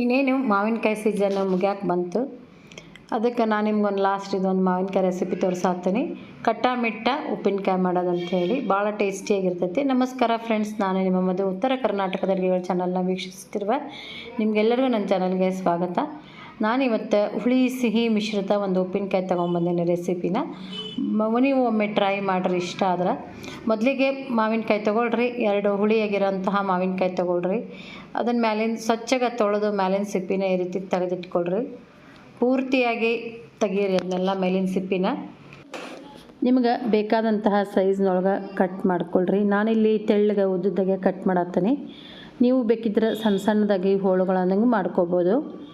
ಇನ್ನೇನು ಮಾವಿನಕಾಯಿ ಸೀಸನ್ ಮುಗ್ಯಾಕೆ ಬಂತು. ಅದಕ್ಕೆ ನಾನು ನಿಮ್ಗೊಂದು ಲಾಸ್ಟ್ ಇದೊಂದು ಮಾವಿನಕಾಯಿ ರೆಸಿಪಿ ತೋರಿಸಾತೀನಿ. ಕಟ್ಟ ಮಿಟ್ಟ ಉಪ್ಪಿನಕಾಯಿ ಮಾಡೋದಂತ ಹೇಳಿ ಭಾಳ ಟೇಸ್ಟಿಯಾಗಿರ್ತೈತಿ. ನಮಸ್ಕಾರ ಫ್ರೆಂಡ್ಸ್ ನಾನು ನಿಮ್ಮ ಮದುವೆ ಉತ್ತರ ಕರ್ನಾಟಕದಲ್ಲಿ ಚಾನಲ್ನ ವೀಕ್ಷಿಸ್ತಿರುವ ನಿಮಗೆಲ್ಲರಿಗೂ ನನ್ನ ಚಾನಲ್ಗೆ ಸ್ವಾಗತ. ನಾನಿವತ್ತು ಹುಳಿ, ಸಿಹಿ ಮಿಶ್ರಿತ ಒಂದು ಉಪ್ಪಿನಕಾಯಿ ತೊಗೊಂಬಂದಿನಿ ರೆಸಿಪಿನ. ನೀವು ಒಮ್ಮೆ ಟ್ರೈ ಮಾಡಿರಿ, ಇಷ್ಟ ಆದ್ರೆ. ಮೊದಲಿಗೆ ಮಾವಿನಕಾಯಿ ತೊಗೊಳ್ರಿ, ಎರಡು ಹುಳಿಯಾಗಿರೋಂತಹ ಮಾವಿನಕಾಯಿ ತೊಗೊಳ್ರಿ. ಅದನ್ನ ಮ್ಯಾಲಿನ, ಸ್ವಚ್ಛಗೆ ತೊಳೆದು ಮ್ಯಾಲಿನ ಸಿಪ್ಪಿನ ಈ ರೀತಿ ತೆಗೆದಿಟ್ಕೊಳ್ರಿ. ಪೂರ್ತಿಯಾಗಿ ತೆಗೀರಿ ಅದನ್ನೆಲ್ಲ ಮೇಲಿನ ಸಿಪ್ಪಿನ. ನಿಮ್ಗೆ ಬೇಕಾದಂತಹ ಸೈಜ್ನೊಳಗೆ ಕಟ್ ಮಾಡ್ಕೊಳ್ರಿ. ನಾನಿಲ್ಲಿ ತೆಳ್ಳಗೆ ಉದ್ದದಾಗೆ ಕಟ್ ಮಾಡತ್ತೀನಿ. ನೀವು ಬೇಕಿದ್ರೆ ಸಣ್ಣ ಸಣ್ಣದಾಗಿ ಹೋಳುಗಳನ್ನಂಗೆ ಮಾಡ್ಕೋಬೋದು.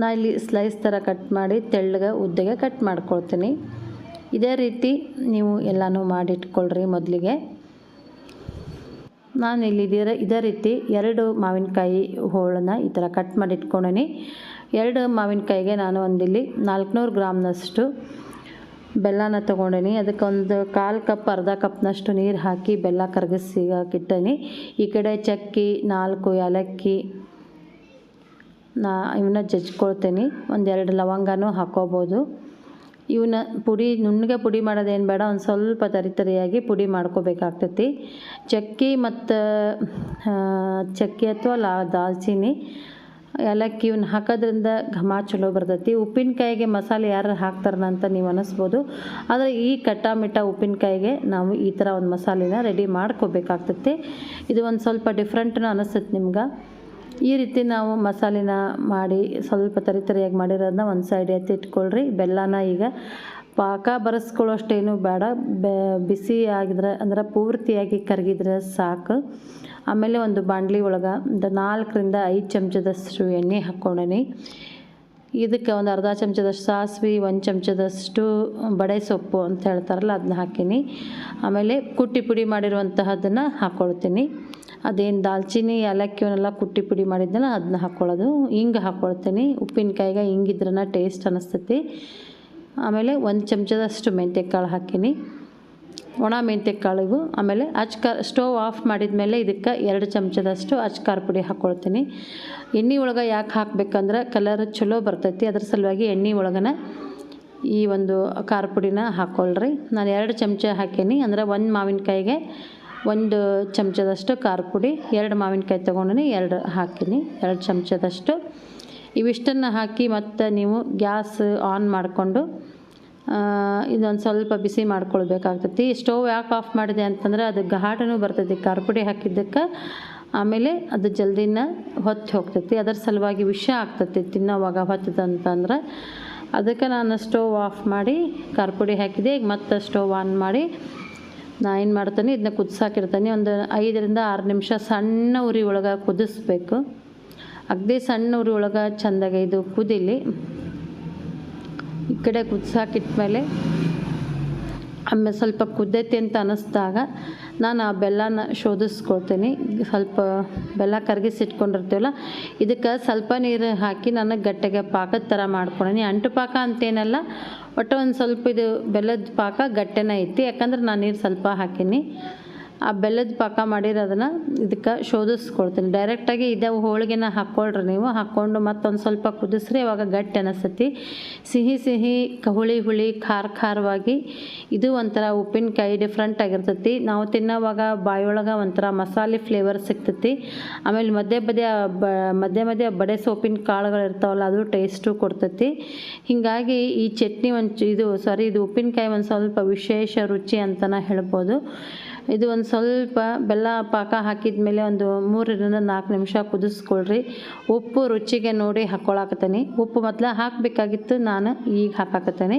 ನಾ ಇಲ್ಲಿ ಸ್ಲೈಸ್ ಥರ ಕಟ್ ಮಾಡಿ ತೆಳ್ಳಗೆ, ಉದ್ದಗೆ ಕಟ್ ಮಾಡ್ಕೊಳ್ತೀನಿ. ಇದೇ ರೀತಿ ನೀವು ಎಲ್ಲನೂ ಮಾಡಿಟ್ಕೊಳ್ರಿ ಮೊದಲಿಗೆ. ನಾನು ಇಲ್ಲಿ ಇದೇ ರೀತಿ ಎರಡು ಮಾವಿನಕಾಯಿ ಹೋಳನ್ನ ಈ ಥರ ಕಟ್ ಮಾಡಿ ಇಟ್ಕೊಂಡೀನಿ ಎರಡು ಮಾವಿನಕಾಯಿಗೆ ನಾನು ಒಂದಿಲ್ಲಿ ನಾಲ್ಕುನೂರು ಗ್ರಾಮ್ನಷ್ಟು ಬೆಲ್ಲನ ತೊಗೊಂಡೀನಿ. ಅದಕ್ಕೆ ಒಂದು ಕಾಲು ಕಪ್, ಅರ್ಧ ಕಪ್ನಷ್ಟು ನೀರು ಹಾಕಿ ಬೆಲ್ಲ ಕರಗಿಸಿ ಈ ಕಡೆ ಚಕ್ಕಿ, ನಾಲ್ಕು ಏಲಕ್ಕಿ ನಾ ಇವನ್ನ ಜಜ್ಕೊಳ್ತೀನಿ. ಒಂದೆರಡು ಲವಂಗನೂ ಹಾಕೋಬೋದು ಇವನ್ನ ಪುಡಿ, ನುಣ್ಣಗೆ ಪುಡಿ ಮಾಡೋದೇನು ಬೇಡ, ಒಂದು ಸ್ವಲ್ಪ ತರಿ ತರಿಯಾಗಿ ಪುಡಿ ಮಾಡ್ಕೋಬೇಕಾಗ್ತೈತಿ. ಚಕ್ಕಿ ಮತ್ತು ಚಕ್ಕಿ ಅಥವಾ ಲಾ ದಾಲ್ಚಿನ್ನಿ ಏಲಕ್ಕಿ ಇವನ್ನ ಹಾಕೋದ್ರಿಂದ ಘಮ ಚಲೋ ಬರ್ತೈತಿ. ಉಪ್ಪಿನಕಾಯಿಗೆ ಮಸಾಲೆ ಯಾರು ಹಾಕ್ತಾರನ ಅಂತ ನೀವು ಅನ್ನಿಸ್ಬೋದು ಆದರೆ ಈ ಕಟ್ಟ ಮಿಟ್ಟ ಉಪ್ಪಿನಕಾಯಿಗೆ ನಾವು ಈ ಥರ ಒಂದು ಮಸಾಲೆನ ರೆಡಿ ಮಾಡ್ಕೋಬೇಕಾಗ್ತೈತಿ. ಇದು ಒಂದು ಸ್ವಲ್ಪ ಡಿಫ್ರೆಂಟ್ನೂ ಅನ್ನಿಸ್ತೈತೆ ನಿಮ್ಗೆ. ಈ ರೀತಿ ನಾವು ಮಸಾಲೆನ ಮಾಡಿ ಸ್ವಲ್ಪ ತರಿ ತರಿಯಾಗಿ ಮಾಡಿರೋದನ್ನ ಒಂದು ಸೈಡ್ ಎತ್ತಿ ಇಟ್ಕೊಳ್ರಿ. ಬೆಲ್ಲನ ಈಗ ಪಾಕ ಬರೆಸ್ಕೊಳ್ಳೋಷ್ಟೇನು ಬೇಡ. ಬಿಸಿ ಆಗಿದ್ರೆ ಅಂದ್ರೆ ಪೂರ್ತಿಯಾಗಿ ಕರಗಿದ್ರೆ ಸಾಕು. ಆಮೇಲೆ ಒಂದು ಬಾಂಡ್ಲಿ ಒಳಗೆ ಒಂದು ನಾಲ್ಕರಿಂದ ಐದು ಚಮಚದಷ್ಟು ಎಣ್ಣೆ ಹಾಕ್ಕೊಂಡೀನಿ ಇದಕ್ಕೆ ಒಂದು ಅರ್ಧ ಚಮಚದಷ್ಟು ಸಾಸಿವೆ, ಒಂದು ಚಮಚದಷ್ಟು ಬಡೆ ಸೊಪ್ಪು ಅಂತ ಹೇಳ್ತಾರಲ್ಲ ಅದನ್ನ ಹಾಕೀನಿ. ಆಮೇಲೆ ಕುಟ್ಟಿ ಪುಡಿ ಮಾಡಿರುವಂತಹದನ್ನು ಹಾಕ್ಕೊಳ್ತೀನಿ ಅದೇನು ದಾಲ್ಚಿನ್ನಿ ಏಲಕ್ಕಿವನ್ನೆಲ್ಲ ಕುಟ್ಟಿ ಪುಡಿ ಮಾಡಿದ್ದೆಲ್ಲ ಅದನ್ನ ಹಾಕ್ಕೊಳ್ಳೋದು ಹಿಂಗೆ ಹಾಕ್ಕೊಳ್ತೀನಿ ಉಪ್ಪಿನಕಾಯಿಗೆ ಹಿಂಗಿದ್ರನ ಟೇಸ್ಟ್ ಅನ್ನಿಸ್ತೈತಿ ಆಮೇಲೆ ಒಂದು ಚಮಚದಷ್ಟು ಮೆಂತ್ಯಕಾಳು ಹಾಕೀನಿ. ಒಣ ಮೆಂತ್ಯಕಾಳು ಇವು. ಆಮೇಲೆ ಅಚ್ಕಾರ ಸ್ಟೋವ್ ಆಫ್ ಮಾಡಿದ ಮೇಲೆ ಇದಕ್ಕೆ ಎರಡು ಚಮಚದಷ್ಟು ಅಚ್ಕಾರ ಪುಡಿ ಹಾಕ್ಕೊಳ್ತೀನಿ ಎಣ್ಣೆ ಒಳಗೆ ಯಾಕೆ ಹಾಕ್ಬೇಕಂದ್ರೆ ಕಲರ್ ಚಲೋ ಬರ್ತೈತಿ. ಅದ್ರ ಸಲುವಾಗಿ ಎಣ್ಣೆ ಒಳಗನ ಈ ಒಂದು ಖಾರ ಪುಡಿನ ಹಾಕ್ಕೊಳ್ರಿ ನಾನು ಎರಡು ಚಮಚ ಹಾಕೀನಿ. ಅಂದರೆ ಒಂದು ಮಾವಿನಕಾಯಿಗೆ ಒಂದು ಚಮಚದಷ್ಟು ಖಾರ ಪುಡಿ, ಎರಡು ಮಾವಿನಕಾಯಿ ತೊಗೊಂಡಿನಿ, ಎರಡು ಹಾಕೀನಿ, ಎರಡು ಚಮಚದಷ್ಟು. ಇವಿಷ್ಟನ್ನು ಹಾಕಿ ಮತ್ತು ನೀವು ಗ್ಯಾಸ್ ಆನ್ ಮಾಡಿಕೊಂಡು ಇದೊಂದು ಸ್ವಲ್ಪ ಬಿಸಿ ಮಾಡ್ಕೊಳ್ಬೇಕಾಗ್ತೈತಿ. ಸ್ಟೋವ್ ಯಾಕೆ ಆಫ್ ಮಾಡಿದೆ ಅಂತಂದ್ರೆ ಅದು ಘಾಟನೂ ಬರ್ತೈತಿ. ಖಾರ ಪುಡಿ ಹಾಕಿದ್ದಕ್ಕೆ ಆಮೇಲೆ ಅದು ಜಲ್ದಿನ ಹೊತ್ತು ಹೋಗ್ತೈತಿ. ಅದರ ಸಲುವಾಗಿ ವಿಷ ಆಗ್ತೈತಿ ತಿನ್ನೋವಾಗ ಹೊತ್ತದಂತಂದ್ರೆ ಅದಕ್ಕೆ ನಾನು ಸ್ಟೋವ್ ಆಫ್ ಮಾಡಿ ಖಾರ ಪುಡಿ ಹಾಕಿದೆ. ಈಗ ಮತ್ತೆ ಸ್ಟೋವ್ ಆನ್ ಮಾಡಿ ನಾ ಏನು ಮಾಡ್ತೀನಿ ಇದನ್ನ ಕುದಿಸಾಕಿರ್ತೀನಿ ಒಂದು ಐದರಿಂದ ಆರು ನಿಮಿಷ ಸಣ್ಣ ಉರಿ ಒಳಗೆ ಕುದಿಸ್ಬೇಕು. ಅಗದಿ ಸಣ್ಣ ಉರಿ ಒಳಗೆ ಚೆಂದಾಗಿ ಇದು ಕುದಿಲಿ. ಈ ಕಡೆ ಕುದಿಸಾಕಿಟ್ಮೇಲೆ, ಆಮೇಲೆ ಸ್ವಲ್ಪ ಕುದ್ದೈತಿ ಅಂತ ಅನ್ನಿಸ್ದಾಗ ನಾನು ಆ ಬೆಲ್ಲನ ಶೋಧಿಸ್ಕೊಳ್ತೀನಿ. ಸ್ವಲ್ಪ ಬೆಲ್ಲ ಕರಗಿಸಿಟ್ಕೊಂಡಿರ್ತೀವಲ್ಲ ಇದಕ್ಕೆ ಸ್ವಲ್ಪ ನೀರು ಹಾಕಿ ನಾನು ಗಟ್ಟಿಗೆ ಪಾಕದ ಥರ ಮಾಡ್ಕೊಂಡೀನಿ ಅಂಟು ಪಾಕ ಅಂತೇನಲ್ಲ, ಒಟ್ಟು ಒಂದು ಸ್ವಲ್ಪ ಇದು ಬೆಲ್ಲದ ಪಾಕ ಗಟ್ಟೆನೇ ಐತಿ. ಯಾಕಂದ್ರೆ ನಾನು ನೀರು ಸ್ವಲ್ಪ ಹಾಕೀನಿ. ಆ ಬೆಲ್ಲದ ಪಾಕ ಮಾಡಿರೋದನ್ನ ಇದಕ್ಕೆ ಶೋಧಿಸ್ಕೊಳ್ತೀನಿ ಡೈರೆಕ್ಟಾಗಿ ಇದೇ ಹೋಳಿಗೆನ ಹಾಕ್ಕೊಳ್ರಿ ನೀವು. ಹಾಕ್ಕೊಂಡು ಮತ್ತೊಂದು ಸ್ವಲ್ಪ ಕುದಿಸ್ರಿ, ಅವಾಗ ಗಟ್ಟಿ ಅನಿಸ್ತತಿ. ಸಿಹಿ ಸಿಹಿ ಹುಳಿ ಹುಳಿ ಖಾರ ಖಾರವಾಗಿ ಇದು ಒಂಥರ ಉಪ್ಪಿನಕಾಯಿ ಡಿಫ್ರೆಂಟ್ ಆಗಿರ್ತೈತಿ. ನಾವು ತಿನ್ನೋವಾಗ ಬಾಯೊಳಗೆ ಒಂಥರ ಮಸಾಲೆ ಫ್ಲೇವರ್ ಸಿಗ್ತೈತಿ. ಆಮೇಲೆ ಮಧ್ಯೆ ಮಧ್ಯೆ ಬ, ಮಧ್ಯೆ ಮಧ್ಯೆ ಬಡೆ ಸೋಪಿನ ಕಾಳುಗಳು ಇರ್ತಾವಲ್ಲ, ಅದು ಟೇಸ್ಟು ಕೊಡ್ತೈತಿ. ಹೀಗಾಗಿ ಈ ಚಟ್ನಿ ಒಂದು ಇದು ಸಾರಿ ಇದು ಉಪ್ಪಿನಕಾಯಿ ಒಂದು ಸ್ವಲ್ಪ ವಿಶೇಷ ರುಚಿ ಅಂತ ಹೇಳ್ಬೋದು. ಇದು ಒಂದು ಸ್ವಲ್ಪ ಬೆಲ್ಲ ಪಾಕ ಹಾಕಿದ ಮೇಲೆ ಒಂದು ಮೂರರಿಂದ ನಾಲ್ಕು ನಿಮಿಷ ಕುದಿಸ್ಕೊಳ್ರಿ. ಉಪ್ಪು ರುಚಿಗೆ ನೋಡಿ ಹಾಕ್ಕೊಳಕತ್ತೀನಿ ಉಪ್ಪು ಮೊದಲ ಹಾಕಬೇಕಾಗಿತ್ತು, ನಾನು ಈಗ ಹಾಕಾಕತ್ತೀನಿ.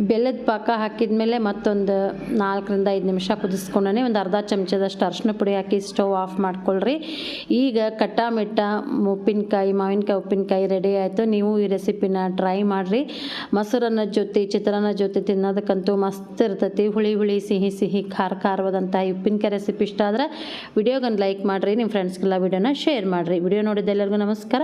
ಬೆಲ್ಲದ ಪಾಕ ಹಾಕಿದ ಮೇಲೆ ಮತ್ತೊಂದು ನಾಲ್ಕರಿಂದ ಐದು ನಿಮಿಷ ಕುದಿಸ್ಕೊಂಡೇ ಒಂದು ಅರ್ಧ ಚಮಚದಷ್ಟು ಅರ್ಶಿನ ಪುಡಿ ಹಾಕಿ ಸ್ಟವ್ ಆಫ್ ಮಾಡ್ಕೊಳ್ರಿ. ಈಗ ಕಟ್ಟ ಮಿಟ್ಟ ಉಪ್ಪಿನಕಾಯಿ, ಮಾವಿನಕಾಯಿ ಉಪ್ಪಿನಕಾಯಿ ರೆಡಿ ಆಯಿತು. ನೀವು ಈ ರೆಸಿಪಿನ ಟ್ರೈ ಮಾಡಿರಿ. ಮೊಸರನ್ನ ಜೊತೆ, ಚಿತ್ರಾನ್ನ ಜೊತೆ ತಿನ್ನೋದಕ್ಕಂತೂ ಮಸ್ತ್ ಇರ್ತೈತಿ. ಹುಳಿ ಹುಳಿ, ಸಿಹಿ ಸಿಹಿ, ಖಾರ ಖಾರವಾದಂಥ ಉಪ್ಪಿನಕಾಯಿ ರೆಸಿಪಿ ಇಷ್ಟ ಆದ್ರೆ ವಿಡಿಯೋಗೊಂದು ಲೈಕ್ ಮಾಡಿರಿ. ನಿಮ್ಮ ಫ್ರೆಂಡ್ಸ್ಗೆಲ್ಲ ವಿಡಿಯೋನ ಶೇರ್ ಮಾಡಿರಿ. ವಿಡಿಯೋ ನೋಡಿದ್ದೆಲ್ಲರಿಗೂ ನಮಸ್ಕಾರ.